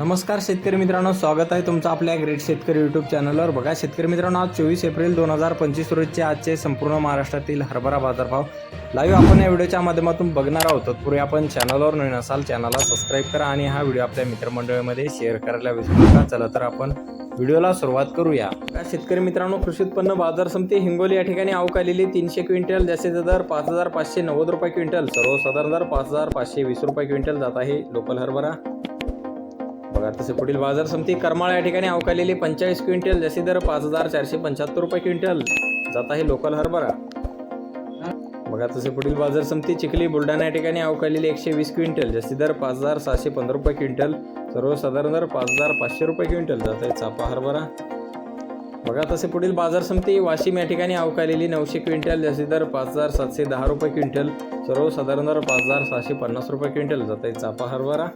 नमस्कार शेतकरी मित्रांनो स्वागत आहे तुमचं आपल्या ग्रेट शेतकरी यूट्यूब चॅनलवर बघा शेतकरी मित्रांनो आज चोवीस एप्रिल दोन हजार पंचवीस रोजचे आजचे संपूर्ण महाराष्ट्रातील हरभरा बाजारभाव लाईव्ह आपण या व्हिडिओच्या माध्यमातून बघणार आहोत. तत्पूर्वी आपण चॅनलवर नवीन असाल चॅनलला सबस्क्राईब करा आणि हा व्हिडिओ आपल्या मित्रमंडळीमध्ये शेअर करायला विसरू नका. चला तर आपण व्हिडिओला सुरुवात करूया. का शेतकरी मित्रांनो कृषी उत्पन्न बाजार समिती हिंगोली या ठिकाणी अवकालेली तीनशे क्विंटल जास्तीचा दर पाच हजार पाचशे नव्वद रुपये क्विंटल. सर्वसाधारण दर पाच हजार पाचशे वीस रुपये क्विंटल जात आहे लोकल हरभरा. बघा तसे पुढील बाजार समिती करमाळा या ठिकाणी अवकालेली पंचेचाळीस क्विंटल जसे दर पाच हजार चारशे पंच्याहत्तर रुपये क्विंटल. जात आहे लोकल हरभरा. बघा तसे पुढील बाजार समिती चिखली बुलढाणा या ठिकाणी अवकालेली एकशे वीस क्विंटल जसे दर पाच हजार सहाशे पंधरा रुपये क्विंटल. सर्वसाधारण दर पाच हजार पाचशे रुपये क्विंटल. जात आहे चापा हरभरा. बघा तसे पुढील बाजार समिती वाशिम या ठिकाणी अवकालेली नऊशे क्विंटल जसे दर पाच हजार सातशे दहा रुपये क्विंटल. सर्वसाधारण दर पाच हजार सहाशे पन्नास रुपये क्विंटल. जात आहे चापा हरभरा.